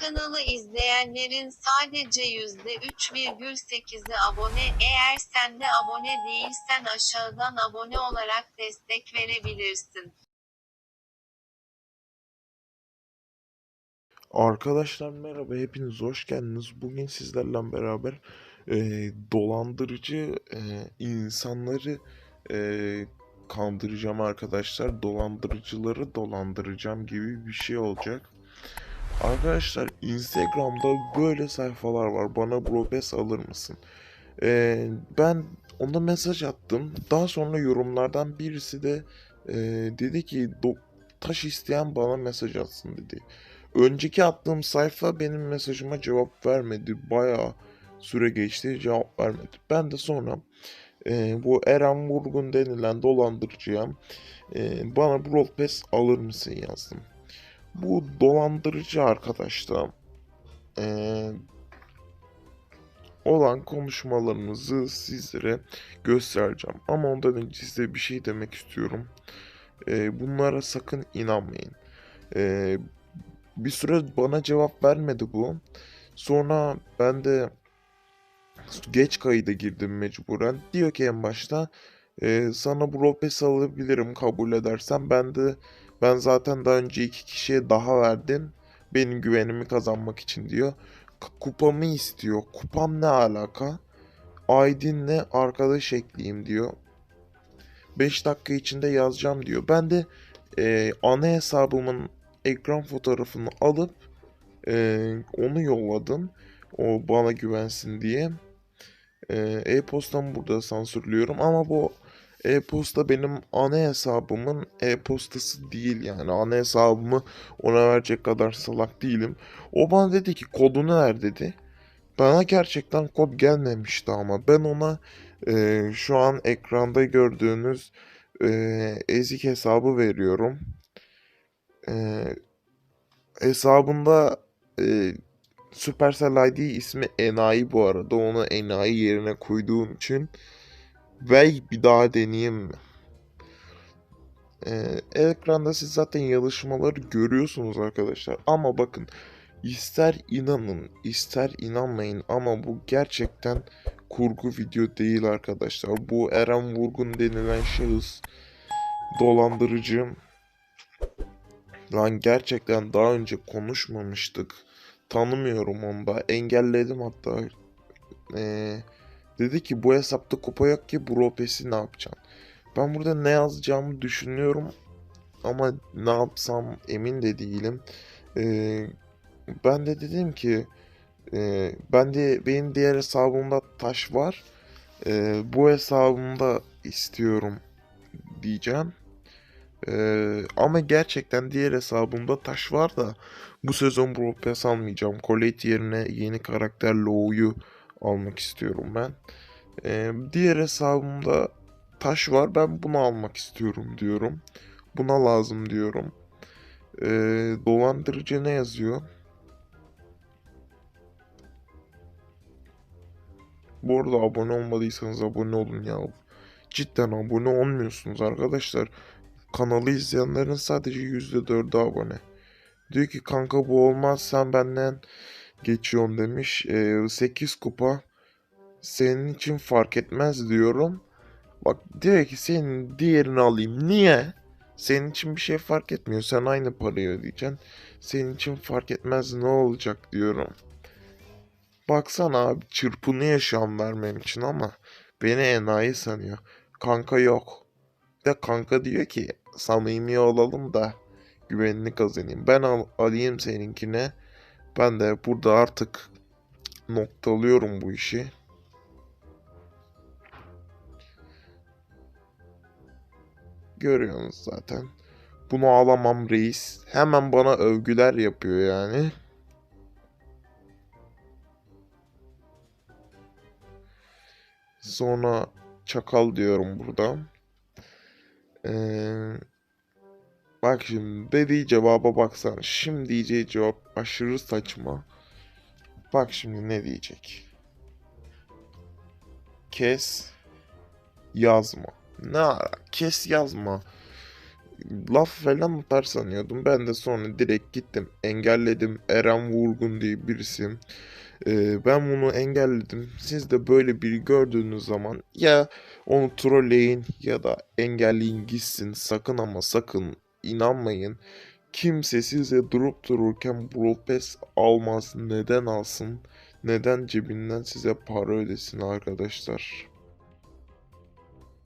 kanalı izleyenlerin sadece %3,8'i abone. Eğer sen de abone değilsen aşağıdan abone olarak destek verebilirsin. Arkadaşlar merhaba, hepiniz hoş geldiniz. Bugün sizlerle beraber e, dolandırıcı e, insanları e, kandıracağım arkadaşlar. Dolandırıcıları dolandıracağım gibi bir şey olacak. Arkadaşlar Instagram'da böyle sayfalar var. Bana Brobes alır mısın? E, ben ona mesaj attım. Daha sonra yorumlardan birisi de e, dedi ki "Do- taş isteyen bana mesaj atsın dedi. Önceki attığım sayfa benim mesajıma cevap vermedi. Bayağı süre geçti cevap vermedi. Ben de sonra e, bu Eren Vurgun denilen dolandırıcıya e, bana Brawl alır mısın yazdım. Bu dolandırıcı arkadaşla e, olan konuşmalarımızı sizlere göstereceğim. Ama ondan önce size bir şey demek istiyorum. E, bunlara sakın inanmayın. E, bir süre bana cevap vermedi bu. Sonra ben de geç kayıda girdim mecburen. Diyor ki en başta e, sana bu ropes alabilirim kabul edersen. Ben de ben zaten daha önce iki kişiye daha verdim. Benim güvenimi kazanmak için diyor. Kupamı istiyor. Kupam ne alaka? Aydın'le arkadaş ekleyeyim diyor. 5 dakika içinde yazacağım diyor. Ben de e, ana hesabımın ekran fotoğrafını alıp eee, onu yolladım. O bana güvensin diye. Eee, E-postamı burada sansürlüyorum ama bu e-posta benim ana hesabımın e-postası değil yani. Ana hesabımı ona verecek kadar salak değilim. O bana dedi ki kodunu ver dedi. Bana gerçekten kod gelmemişti ama ben ona eee, şu an ekranda gördüğünüz eee, ezik hesabı veriyorum. Eee hesabında e, Supercell ID ismi Enayi bu arada. Onu Enayi yerine koyduğum için ve bir daha deneyeyim mi? Ee, ekranda siz zaten yazışmaları görüyorsunuz arkadaşlar. Ama bakın ister inanın ister inanmayın ama bu gerçekten kurgu video değil arkadaşlar. Bu Eren Vurgun denilen şahıs dolandırıcı. Lan gerçekten daha önce konuşmamıştık. Tanımıyorum onu da. Engelledim hatta. Ee, dedi ki bu hesapta kupa yok ki bu ropesi ne yapacaksın? Ben burada ne yazacağımı düşünüyorum. Ama ne yapsam emin de değilim. Ee, ben de dedim ki e, ben de benim diğer hesabımda taş var. Ee, bu hesabımda istiyorum diyeceğim. Ee, ama gerçekten diğer hesabımda taş var da bu sezon Pass almayacağım. Colette yerine yeni karakter Low'yu almak istiyorum ben. Ee, diğer hesabımda taş var. Ben bunu almak istiyorum diyorum. Buna lazım diyorum. Ee, dolandırıcı ne yazıyor? Bu arada abone olmadıysanız abone olun ya. Cidden abone olmuyorsunuz arkadaşlar. Kanalı izleyenlerin sadece %4'ü abone. Diyor ki kanka bu olmaz sen benden geçiyorsun demiş. Ee, 8 kupa senin için fark etmez diyorum. Bak ki senin diğerini alayım. Niye? Senin için bir şey fark etmiyor. Sen aynı parayı ödeyeceksin. Senin için fark etmez ne olacak diyorum. Baksana abi çırpınıyor şu vermem için ama beni enayi sanıyor. Kanka yok. De kanka diyor ki samimi olalım da güvenini kazanayım. Ben al, alayım seninkine. Ben de burada artık noktalıyorum bu işi. Görüyorsunuz zaten. Bunu alamam reis. Hemen bana övgüler yapıyor yani. Sonra çakal diyorum burada. Ee, bak şimdi dediği cevaba baksana. Şimdi diyeceği cevap aşırı saçma. Bak şimdi ne diyecek. Kes yazma. Ne ara? Kes yazma. laf falan atar sanıyordum. Ben de sonra direkt gittim engelledim. Eren Vurgun diye birisi. Ee, ben bunu engelledim. Siz de böyle biri gördüğünüz zaman ya onu trolleyin ya da engelleyin gitsin. Sakın ama sakın inanmayın. Kimse size durup dururken Pass almaz. Neden alsın? Neden cebinden size para ödesin arkadaşlar?